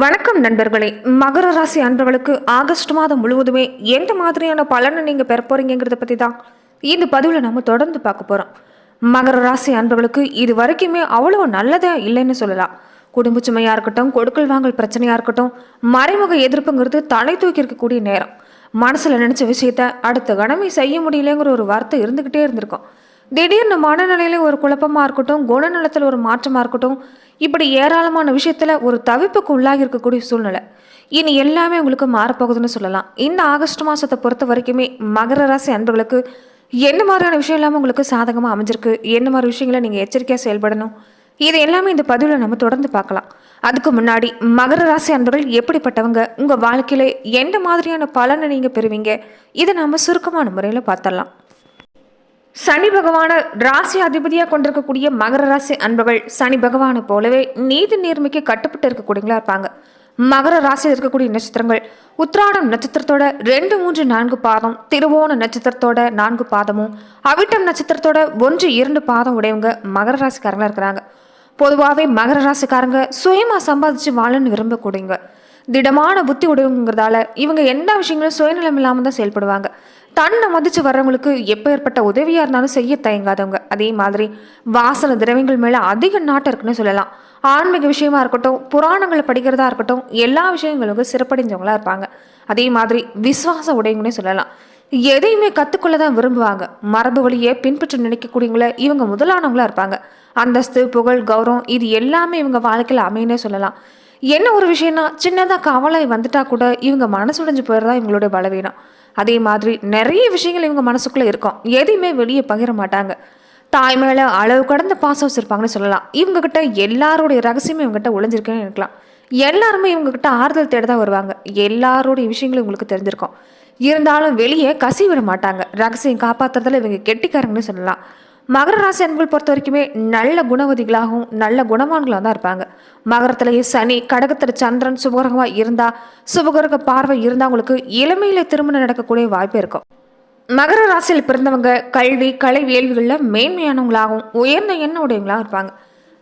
வணக்கம் நண்பர்களே. மகர ராசி அன்பர்களுக்கு ஆகஸ்ட் மாதம் முழுவதுமே எந்த மாதிரியான பலனை நீங்கள் பெற போறீங்கிறத பற்றி தான் இந்த பதிவில் நம்ம தொடர்ந்து பார்க்க போகிறோம் மகர ராசி அன்பர்களுக்கு இது வரைக்குமே அவ்வளோ நல்லதே இல்லைன்னு சொல்லலாம். குடும்ப சுமையாக இருக்கட்டும் கொடுக்கல் வாங்கல் பிரச்சனையாக இருக்கட்டும் மறைமுக எதிர்ப்புங்கிறது தலை தூக்கி இருக்கக்கூடிய நேரம். மனசில் நினச்ச விஷயத்த அடுத்த கணமே செய்ய முடியலங்கிற ஒரு வார்த்தை இருந்துக்கிட்டே இருந்திருக்கும். திடீர்னு மனநிலையில ஒரு குழப்பமாக இருக்கட்டும் குணநலத்தில் ஒரு மாற்றமாக இருக்கட்டும் இப்படி ஏராளமான விஷயத்தில் ஒரு தவிப்புக்கு உள்ளாகி இருக்கக்கூடிய சூழ்நிலை. இனி எல்லாமே உங்களுக்கு மாறப்போகுதுன்னு சொல்லலாம். இந்த ஆகஸ்ட் மாதத்தை பொறுத்த வரைக்குமே மகர ராசி அன்பர்களுக்கு என்ன மாதிரியான விஷயம் இல்லாமல் உங்களுக்கு சாதகமாக அமைஞ்சிருக்கு? என்ன மாதிரி விஷயங்களை நீங்கள் எச்சரிக்கையாக செயல்படணும்? இது எல்லாமே இந்த பதிவில் நம்ம தொடர்ந்து பார்க்கலாம். அதுக்கு முன்னாடி மகர ராசி அன்பர்கள் எப்படிப்பட்டவங்க? உங்கள் வாழ்க்கையில எந்த மாதிரியான பலனை நீங்கள் பெறுவீங்க? இதை நம்ம சுருக்கமான முறையில் பார்த்துடலாம். சனி பகவான ராசி அதிபதியாக கொண்டிருக்கக்கூடிய மகர ராசி அன்பர்கள் சனி பகவானை போலவே நீதி நேர்மைக்கு கட்டுப்பட்டு இருக்கக்கூடியங்களா இருப்பாங்க. மகர ராசியில் இருக்கக்கூடிய நட்சத்திரங்கள் உத்ராடம் நட்சத்திரத்தோட ரெண்டு மூன்று நான்கு பாதம் திருவோண நட்சத்திரத்தோட நான்கு பாதமும் அவிட்டம் நட்சத்திரத்தோட ஒன்று இரண்டு பாதம் உடையவங்க மகர ராசிக்காரங்களா இருக்கிறாங்க. பொதுவாகவே மகர ராசிக்காரங்க சுயமா சம்பாதிச்சு வாழன்னு விரும்பக்கூடியவங்க. திடமான புத்தி உடையவங்கிறதால இவங்க எந்த விஷயங்களும் சுயநலம் இல்லாமல் தான் செயல்படுவாங்க. தன்னை மதித்து வர்றவங்களுக்கு எப்போ ஏற்பட்ட உதவியாக இருந்தாலும் செய்ய தயங்காதவங்க. அதே மாதிரி வாசன திரவியங்கள் மேலே அதிக நாட்டம் இருக்குன்னு சொல்லலாம். ஆன்மீக விஷயமா இருக்கட்டும் புராணங்களை படிக்கிறதா இருக்கட்டும் எல்லா விஷயங்களுக்கும் சிறப்படைஞ்சவங்களா இருப்பாங்க. அதே மாதிரி விசுவாச உடையவங்கன்னே சொல்லலாம். எதையுமே கற்றுக்கொள்ள தான் விரும்புவாங்க. மரபு வழியை பின்பற்ற நினைக்கக்கூடியவங்கள இவங்க முதலானவங்களா இருப்பாங்க. அந்தஸ்து புகழ் கௌரவம் இது எல்லாமே இவங்க வாழ்க்கையில் அமையனே சொல்லலாம். என்ன ஒரு விஷயம்னா சின்னதாக கவலை வந்துட்டா கூட இவங்க மனசுடைஞ்சு போயிடுறதா இவங்களுடைய பலவீனம். அதே மாதிரி நிறைய விஷயங்கள் இவங்க மனசுக்குள்ளே இருக்கும். எதையுமே வெளியே பகிர மாட்டாங்க. தாய் மேலே அளவு கடந்த பாசம் வச்சுருப்பாங்கன்னு சொல்லலாம். இவங்கக்கிட்ட எல்லாருடைய ரகசியமே இவங்ககிட்ட ஒளிஞ்சிருக்குன்னு இருக்கலாம். எல்லாருமே இவங்கக்கிட்ட ஆறுதல் தேட தான் வருவாங்க. எல்லாருடைய விஷயங்களும் உங்களுக்கு தெரிஞ்சிருக்கும். இருந்தாலும் வெளியே கசி விட மாட்டாங்க. ரகசியம் காப்பாற்றுறதுல இவங்க கெட்டிக்காரங்கன்னு சொல்லலாம். மகர ராசி அன்புகள் பொறுத்த வரைக்குமே நல்ல குணவதிகளாகவும் நல்ல குணவான்களாக தான் இருப்பாங்க. மகரத்திலேயே சனி கடகத்தில் சந்திரன் சுபகிரகமாக இருந்தால் சுபகிரக பார்வை இருந்தால் உங்களுக்கு இளமையில திருமணம் நடக்கக்கூடிய வாய்ப்பு இருக்கும். மகர ராசியில் பிறந்தவங்க கல்வி கலை வேள்விகளில் மேன்மையானவங்களாகவும் உயர்ந்த எண்ண உடையவங்களாகவும் இருப்பாங்க.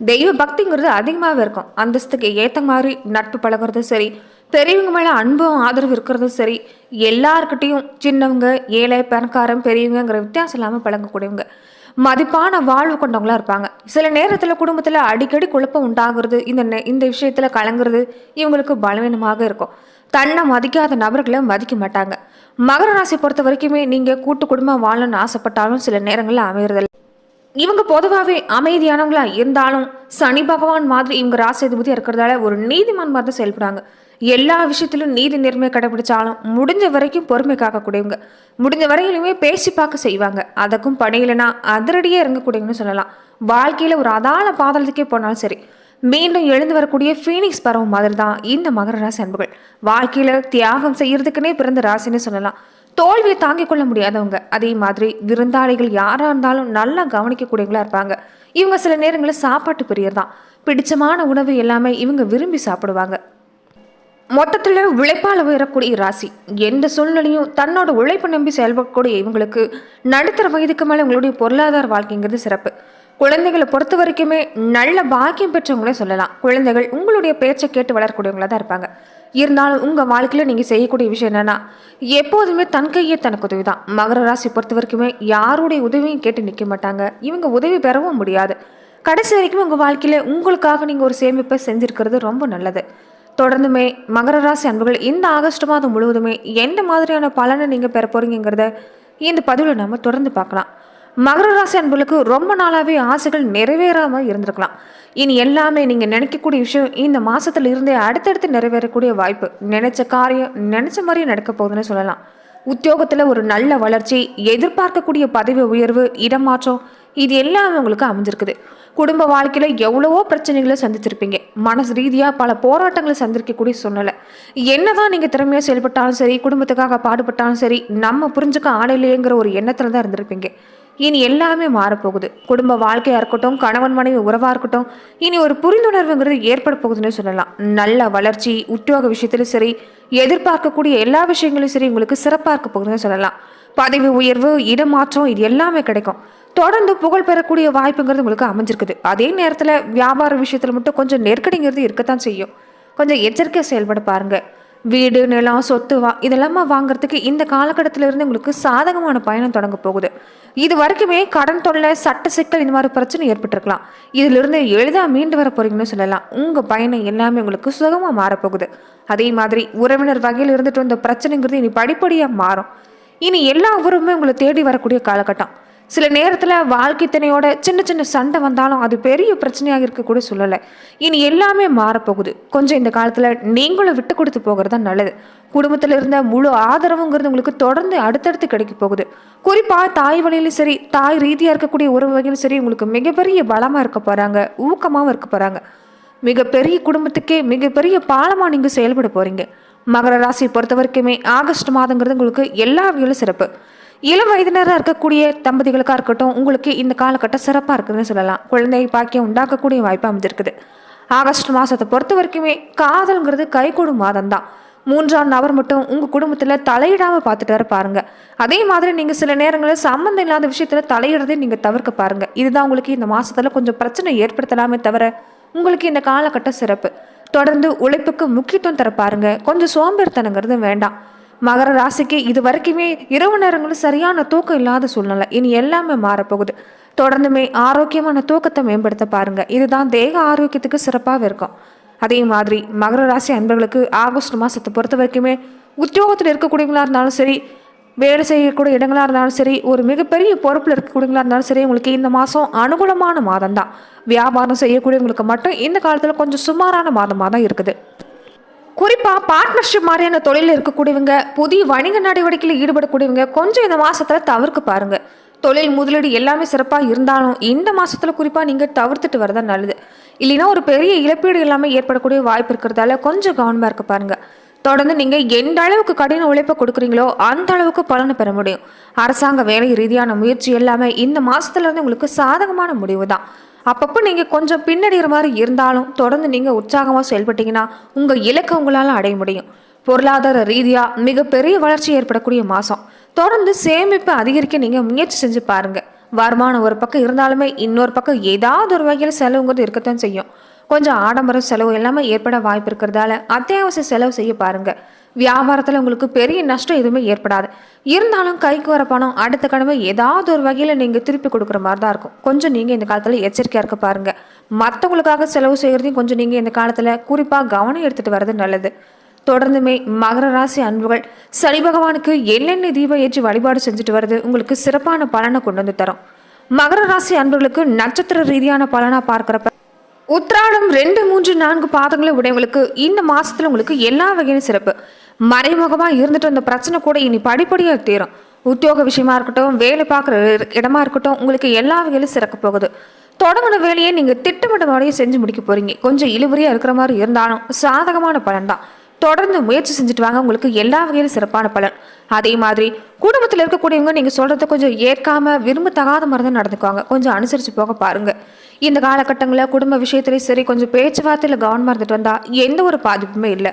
தெய்வ பக்திங்கிறது அதிகமாகவே இருக்கும். அந்தஸ்துக்கு ஏற்ற மாதிரி நட்பு பழகுறதும் சரி பெரியவங்க மேலே அன்பும் ஆதரவு இருக்கிறதும் சரி எல்லாருக்கிட்டையும் சின்னவங்க ஏழை பணக்காரன் பெரியவங்கங்கிற வித்தியாசம் இல்லாமல் பழங்கக்கூடியவங்க மதிப்பான வாழ்வு கொண்டவங்களா இருப்பாங்க. சில நேரத்தில் குடும்பத்தில் அடிக்கடி குழப்பம் உண்டாகிறது இந்த நெ- இந்த விஷயத்தில் கலங்குறது இவங்களுக்கு பலவீனமாக இருக்கும். தன்னை மதிக்காத நபர்களை மதிக்க மாட்டாங்க. மகர ராசி பொறுத்த வரைக்குமே நீங்கள் கூட்டு குடும்பம் வாழணும்னு ஆசைப்பட்டாலும் சில நேரங்களில் அமையறதில்ல. இவங்க பொதுவாகவே அமைதியானவங்களா இருந்தாலும் சனி பகவான் மாதிரி இவங்க ராசிதிபதியாக இருக்கிறதால ஒரு நீதிமான் மாதிரி தான் செயல்படுறாங்க. எல்லா விஷயத்திலும் நீதி நேர்மையை கடைபிடிச்சாலும் முடிஞ்ச வரைக்கும் பொறுமை காக்கக்கூடியவங்க. முடிஞ்ச வரையிலுமே பேசி பார்க்க செய்வாங்க. அதுக்கும் பணியிலனா அதிரடியே இறங்கக்கூடியவங்கன்னு சொல்லலாம். வாழ்க்கையில் ஒரு அதான பாதலத்துக்கே போனாலும் சரி மீண்டும் எழுந்து வரக்கூடிய ஃபீனிக்ஸ் பறவை மாதிரி தான் இந்த மகர ராசி அன்புகள். வாழ்க்கையில் தியாகம் செய்யறதுக்குன்னே பிறந்த ராசின்னு சொல்லலாம். தோல்வியை தாங்கிக் கொள்ள முடியாதவங்க. அதே மாதிரி விருந்தாளிகள் யாராக இருந்தாலும் நல்லா கவனிக்கக்கூடியவங்களா இருப்பாங்க. இவங்க சில நேரங்களில் சாப்பாட்டு பிரியர் தான் பிடிச்சமான உணவு எல்லாமே இவங்க விரும்பி சாப்பிடுவாங்க. மொத்தத்தில் உழைப்பால் உயரக்கூடிய ராசி. எந்த சூழ்நிலையும் தன்னோட உழைப்பை நம்பி செயல்படக்கூடிய இவங்களுக்கு நடுத்தர வயதுக்கு மேலே உங்களுடைய பொருளாதார வாழ்க்கைங்கிறது சிறப்பு. குழந்தைகளை பொறுத்த வரைக்குமே நல்ல பாக்கியம் பெற்றவங்களே சொல்லலாம். குழந்தைகள் உங்களுடைய பேச்சை கேட்டு வளரக்கூடியவங்களாக தான் இருப்பாங்க. இருந்தாலும் உங்கள் வாழ்க்கையில் நீங்கள் செய்யக்கூடிய விஷயம் என்னென்னா எப்போதுமே தன் கையே தனக்கு உதவி தான் மகர ராசி பொறுத்த வரைக்குமே யாருடைய உதவியும் கேட்டு நிற்க மாட்டாங்க. இவங்க உதவி பெறவும் முடியாது. கடைசி வரைக்கும் உங்கள் வாழ்க்கையில் உங்களுக்காக நீங்கள் ஒரு சேமிப்பை செஞ்சுருக்கிறது ரொம்ப நல்லது. தொடர்ந்துமே மகர ராசி அன்புகள் இந்த ஆகஸ்ட் மாதம் முழுவதுமே எந்த மாதிரியான பலனை நீங்கள் பெற போறீங்கிறத இந்த பதிவில் நம்ம தொடர்ந்து பார்க்கலாம். மகர ராசி அன்புகளுக்கு ரொம்ப நாளாகவே ஆசைகள் நிறைவேறாமல் இருந்திருக்கலாம். இனி எல்லாமே நீங்கள் நினைக்கக்கூடிய விஷயம் இந்த மாதத்துல இருந்தே அடுத்தடுத்து நிறைவேறக்கூடிய வாய்ப்பு. நினைச்ச காரியம் நினைச்ச மாதிரி நடக்க போகுதுன்னு சொல்லலாம். உத்தியோகத்தில் ஒரு நல்ல வளர்ச்சி எதிர்பார்க்கக்கூடிய பதவி உயர்வு இடமாற்றம் இது எல்லாமே உங்களுக்கு அமைஞ்சிருக்குது. குடும்ப வாழ்க்கையில் எவ்வளவோ பிரச்சனைகளை சந்திச்சிருப்பீங்க. மனசு ரீதியாக பல போராட்டங்களை சந்திக்கக்கூடிய சூழ்நிலை. என்னதான் நீங்கள் திறமையாக செயல்பட்டாலும் சரி குடும்பத்துக்காக பாடுபட்டாலும் சரி நம்ம புரிஞ்சுக்க ஆடையிலேங்கிற ஒரு எண்ணத்தில் தான் இருந்திருப்பீங்க. இனி எல்லாமே மாறப்போகுது. குடும்ப வாழ்க்கையாக இருக்கட்டும் கணவன் மனைவி உறவாக இருக்கட்டும் இனி ஒரு புரிந்துணர்வுங்கிறது ஏற்பட போகுதுன்னு சொல்லலாம். நல்ல வளர்ச்சி உத்தியோக விஷயத்திலும் சரி எதிர்பார்க்கக்கூடிய எல்லா விஷயங்களும் சரி உங்களுக்கு சிறப்பாக இருக்க போகுதுன்னு சொல்லலாம். பதவி உயர்வு இடமாற்றம் இது எல்லாமே கிடைக்கும். தொடர்ந்து புகழ் பெறக்கூடிய வாய்ப்புங்கிறது உங்களுக்கு அமைஞ்சிருக்குது. அதே நேரத்தில் வியாபார விஷயத்தில் மட்டும் கொஞ்சம் நெருக்கடிங்கிறது இருக்கத்தான் செய்யும். கொஞ்சம் எச்சரிக்கை செயல்பட பாருங்க. வீடு நிலம் சொத்து வா இதெல்லாமா வாங்குறதுக்கு இந்த காலகட்டத்திலிருந்து உங்களுக்கு சாதகமான பயணம் தொடங்க போகுது. இது வரைக்குமே கடன் தொல்லை சட்ட சிக்கல் இந்த மாதிரி பிரச்சனை ஏற்பட்டிருக்கலாம். இதிலிருந்து எளிதாக மீண்டு வர போறீங்கன்னு சொல்லலாம். உங்கள் பயணம் எல்லாமே உங்களுக்கு சுகமாக மாறப்போகுது. அதே மாதிரி உறவினர் வகையில் இருந்துட்டு வந்த பிரச்சனைங்கிறது இனி படிப்படியாக மாறும். இனி எல்லா உறவுமே உங்களை தேடி வரக்கூடிய காலகட்டம். சில நேரத்தில் வாழ்க்கை துணையோட சின்ன சின்ன சண்டை வந்தாலும் அது பெரிய பிரச்சனையாக இருக்கக்கூடிய சொல்லலை. இனி எல்லாமே மாறப்போகுது. கொஞ்சம் இந்த காலத்தில் நீங்களும் விட்டு கொடுத்து போகிறது தான் நல்லது. குடும்பத்தில் இருந்த முழு ஆதரவுங்கிறது உங்களுக்கு தொடர்ந்து அடுத்தடுத்து கிடைக்க போகுது. குறிப்பாக தாய் வழியிலும் சரி தாய் ரீதியாக இருக்கக்கூடிய உறவு வகையிலும் சரி உங்களுக்கு மிகப்பெரிய பலமாக இருக்க போகிறாங்க ஊக்கமாகவும் இருக்க போகிறாங்க மிகப்பெரிய குடும்பத்துக்கே மிகப்பெரிய பாலமாக நீங்கள் செயல்பட போகிறீங்க மகர ராசியை பொறுத்த வரைக்குமே ஆகஸ்ட் மாதங்கிறது உங்களுக்கு எல்லா வகையிலும் சிறப்பு. இளம் வயதினராக இருக்கக்கூடிய தம்பதிகளுக்காக இருக்கட்டும் உங்களுக்கு இந்த காலகட்டம் சிறப்பாக இருக்குதுன்னு சொல்லலாம். குழந்தை பாக்கியம் உண்டாக்கக்கூடிய வாய்ப்பு அமைஞ்சிருக்குது. ஆகஸ்ட் மாதத்தை பொறுத்த வரைக்குமே காதல்ங்கிறது கைகூடும் மாதம் தான் மூன்றாம் நபர் மட்டும் உங்கள் குடும்பத்தில் தலையிடாமல் பார்த்துட்டு வர பாருங்கள் அதே மாதிரி நீங்கள் சில நேரங்களில் சம்மந்தம் இல்லாத விஷயத்தில் தலையிடுறதை நீங்கள் தவிர்க்க பாருங்கள் இதுதான் உங்களுக்கு இந்த மாதத்தில் கொஞ்சம் பிரச்சனை ஏற்படுத்தலாமே தவிர உங்களுக்கு இந்த காலகட்டம் சிறப்பு. தொடர்ந்து உழைப்புக்கு முக்கியத்துவம் தர பாருங்கள் கொஞ்சம் சோம்பேறித்தனங்கிறது வேண்டாம். மகர ராசிக்கு இது வரைக்குமே இரவு நேரங்களும் சரியான தூக்கம் இல்லாத சூழ்நிலை. இனி எல்லாமே மாறப்போகுது. தொடர்ந்துமே ஆரோக்கியமான தூக்கத்தை மேம்படுத்த பாருங்க. இதுதான் தேக ஆரோக்கியத்துக்கு சிறப்பாக இருக்கும். அதே மாதிரி மகர ராசி அன்பர்களுக்கு ஆகஸ்ட் மாதத்தை பொறுத்த வரைக்குமே உத்தியோகத்தில் இருக்கக்கூடியவங்களா இருந்தாலும் சரி வேலை செய்யக்கூடிய இடங்களாக இருந்தாலும் சரி ஒரு மிகப்பெரிய பொறுப்பில் இருக்கக்கூடியவங்களா இருந்தாலும் சரி உங்களுக்கு இந்த மாதம் அனுகூலமான மாதம் தான் வியாபாரம் செய்யக்கூடியவங்களுக்கு மட்டும் இந்த காலத்தில் கொஞ்சம் சுமாரான மாதமாக தான் இருக்குது. குறிப்பாக பார்ட்னர்ஷிப் மாதிரியான தொழிலில் இருக்கக்கூடியவங்க புதிய வணிக நடவடிக்கையில் ஈடுபடக்கூடியவங்க கொஞ்சம் இந்த மாசத்துல தவிர்க்க பாருங்க. தொழில் முதலீடு எல்லாமே சிறப்பாக இருந்தாலும் இந்த மாதத்தில் குறிப்பாக நீங்கள் தவிர்த்துட்டு வரதா நல்லது. இல்லைன்னா ஒரு பெரிய இழப்பீடு எல்லாமே ஏற்படக்கூடிய வாய்ப்பு இருக்கிறதால கொஞ்சம் கவனமாக இருக்க பாருங்க. தொடர்ந்து நீங்கள் எந்த அளவுக்கு கடின உழைப்பை கொடுக்குறீங்களோ அந்த அளவுக்கு பலனை பெற முடியும். அரசாங்க வேலை ரீதியான முயற்சி எல்லாமே இந்த மாதத்துலேருந்து உங்களுக்கு சாதகமான முடிவு தான் அப்பப்போ நீங்கள் கொஞ்சம் பின்னடைகிற மாதிரி இருந்தாலும் தொடர்ந்து நீங்கள் உற்சாகமாக செயல்பட்டீங்கன்னா உங்கள் இலக்கை உங்களால் அடைய முடியும். பொருளாதார ரீதியாக மிகப்பெரிய வளர்ச்சி ஏற்படக்கூடிய மாதம் தொடர்ந்து சேமிப்பை அதிகரிக்க நீங்கள் முயற்சி செஞ்சு பாருங்கள் வருமானம் ஒரு பக்கம் இருந்தாலுமே இன்னொரு பக்கம் ஏதாவது ஒரு வகையில் செலவுங்கிறது இருக்கத்தான் செய்யும். கொஞ்சம் ஆடம்பர செலவு எல்லாமே ஏற்பட வாய்ப்பு இருக்கிறதால அத்தியாவசிய செலவு செய்ய பாருங்க. வியாபாரத்தில் உங்களுக்கு பெரிய நஷ்டம் எதுவுமே ஏற்படாது. இருந்தாலும் கைக்கு வர பணம் அடுத்த கடமை ஏதாவது ஒரு வகையில் நீங்கள் திருப்பி கொடுக்குற மாதிரி தான் இருக்கும். கொஞ்சம் நீங்கள் இந்த காலத்தில் எச்சரிக்கையாக இருக்க பாருங்கள் மற்றவங்களுக்காக செலவு செய்கிறதையும் கொஞ்சம் நீங்கள் இந்த காலத்தில் குறிப்பாக கவனம் எடுத்துகிட்டு வர்றது நல்லது. தொடர்ந்துமே மகர ராசி அன்புகள் சனி பகவானுக்கு எள்ளெண்ணெய் தீபம் ஏற்றி வழிபாடு செஞ்சுட்டு வர்றது உங்களுக்கு சிறப்பான பலனை கொண்டு வந்து தரும். மகர ராசி அன்புகளுக்கு நட்சத்திர ரீதியான பலனாக பார்க்குறப்ப உத்ராடம் ரெண்டு மூன்று நான்கு பாதங்களை உடையவங்களுக்கு இந்த மாசத்துல உங்களுக்கு எல்லா வகையிலும் சிறப்பு. மறைமுகமா இருந்துட்டு அந்த பிரச்சனை கூட இனி படிப்படியாக தீரும். உத்தியோக விஷயமா இருக்கட்டும் வேலை பார்க்குற இடமா இருக்கட்டும் உங்களுக்கு எல்லா வகையிலும் சிறக்க போகுது. தொடங்கின வேலையை நீங்க திட்டமிட்ட செஞ்சு முடிக்க போறீங்க. கொஞ்சம் இழுபறியா இருக்கிற மாதிரி இருந்தாலும் சாதகமான பலன் தான் தொடர்ந்து முயற்சி செஞ்சுட்டு வாங்க. உங்களுக்கு எல்லா வகையிலும் சிறப்பான பலன். அதே மாதிரி குடும்பத்தில் இருக்கக்கூடியவங்க நீங்கள் சொல்கிறத கொஞ்சம் ஏற்காம விரும்பத்தகாத மாதிரி தான் நடந்துக்குவாங்க. கொஞ்சம் அனுசரித்து போக பாருங்கள் இந்த காலகட்டங்களில் குடும்ப விஷயத்துலேயும் சரி கொஞ்சம் பேச்சுவார்த்தையில் கவனமாக இருந்துட்டு வந்தால் எந்த ஒரு பாதிப்புமே இல்லை.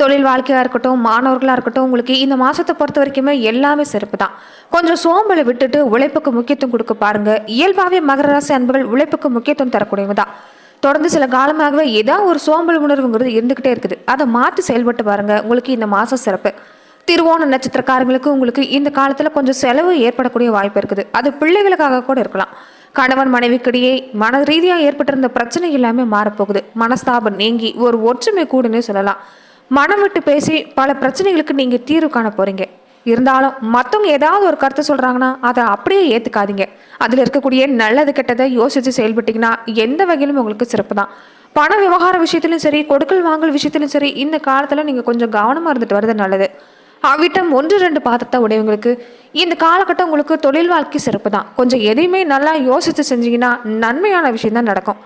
தொழில் வாழ்க்கையாக இருக்கட்டும் மாணவர்களாக இருக்கட்டும் உங்களுக்கு இந்த மாதத்தை பொறுத்த வரைக்குமே எல்லாமே சிறப்பு தான். கொஞ்சம் சோம்பலை விட்டுட்டு உழைப்புக்கு முக்கியத்துவம் கொடுக்க பாருங்க. இயல்பாகவே மகர ராசி அன்புகள் உழைப்புக்கு முக்கியத்துவம் தரக்கூடியவங்க தான். தொடர்ந்து சில காலமாகவே ஏதாவது ஒரு சோம்பல் உணர்வுங்கிறது இருந்துக்கிட்டே இருக்குது. அதை மாற்றி செயல்பட்டு பாருங்கள் உங்களுக்கு இந்த மாதம் சிறப்பு. திருவோண நட்சத்திரக்காரங்களுக்கு உங்களுக்கு இந்த காலத்தில் கொஞ்சம் செலவு ஏற்படக்கூடிய வாய்ப்பு இருக்குது. அது பிள்ளைகளுக்காக கூட இருக்கலாம். கணவன் மனைவிக்கிடையே மன ரீதியாக ஏற்பட்டிருந்த பிரச்சனை எல்லாமே மாறப்போகுது. மனஸ்தாபம் நீங்கி ஒரு ஒற்றுமை கூடுன்னு சொல்லலாம். மனம் விட்டு பேசி பல பிரச்சனைகளுக்கு நீங்கள் தீர்வு காண போகிறீங்க இருந்தாலும் மற்றவங்க ஏதாவது ஒரு கருத்தை சொல்கிறாங்கன்னா அதை அப்படியே ஏற்றுக்காதீங்க அதில் இருக்கக்கூடிய நல்லது கெட்டதை யோசித்து செயல்பட்டீங்கன்னா எந்த வகையிலும் உங்களுக்கு சிறப்பு தான் பண விவகார விஷயத்திலும் சரி கொடுக்கல் வாங்கல் விஷயத்திலும் சரி இந்த காலத்தில் நீங்கள் கொஞ்சம் கவனமாக இருந்துட்டு வர்றது நல்லது. அவ்விட்டம் ஒன்று ரெண்டு பாதத்தை உடையவங்களுக்கு இந்த காலகட்டம் உங்களுக்கு தொழில் வாழ்க்கை சிறப்பு தான் கொஞ்சம் எதையுமே நல்லா யோசித்து செஞ்சீங்கன்னா நன்மையான விஷயம் தான் நடக்கும்.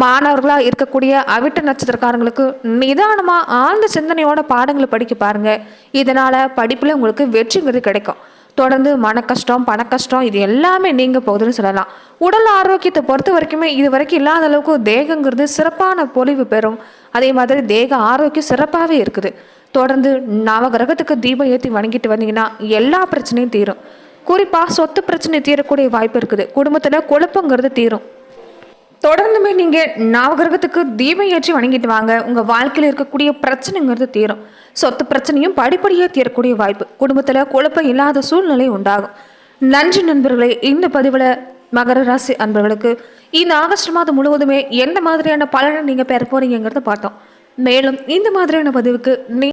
மாணவர்களாக இருக்கக்கூடிய அவிட்ட நட்சத்திரக்காரங்களுக்கு நிதானமாக ஆழ்ந்த சிந்தனையோட பாடங்களை படிக்க பாருங்க. இதனால் படிப்பில் உங்களுக்கு வெற்றிங்கிறது கிடைக்கும். தொடர்ந்து மன கஷ்டம் பண கஷ்டம் இது எல்லாமே நீங்கள் போகுதுன்னு சொல்லலாம். உடல் ஆரோக்கியத்தை பொறுத்த வரைக்குமே இது வரைக்கும் இல்லாத அளவுக்கு தேகங்கிறது சிறப்பான பொலிவு பெறும். அதே மாதிரி தேக ஆரோக்கியம் சிறப்பாகவே இருக்குது. தொடர்ந்து நவகிரகத்துக்கு தீபம் ஏற்றி வணங்கிட்டு வந்தீங்கன்னா எல்லா பிரச்சனையும் தீரும். குறிப்பாக சொத்து பிரச்சனை தீரக்கூடிய வாய்ப்பு இருக்குது. குடும்பத்தில் குழப்பங்கிறது தீரும். தொடர்ந்துமே நீங்கள் நவகிரகத்துக்கு தீபம் ஏற்றி வணங்கிட்டு வாங்க. உங்கள் வாழ்க்கையில் இருக்கக்கூடிய பிரச்சனைங்கிறது தீரும். சொத்து பிரச்சனையும் படிப்படியாக தீரக்கூடிய வாய்ப்பு. குடும்பத்தில் குழப்பம் இல்லாத சூழ்நிலை உண்டாகும். நன்றி நண்பர்களே இந்த பதிவில் மகர ராசி அன்பர்களுக்கு இந்த ஆகஸ்ட் மாதம் முழுவதுமே எந்த மாதிரியான பலனை நீங்கள் பெற போறீங்கிறத பார்த்தோம். மேலும் இந்த மாதிரியான பதிவுக்கு நீ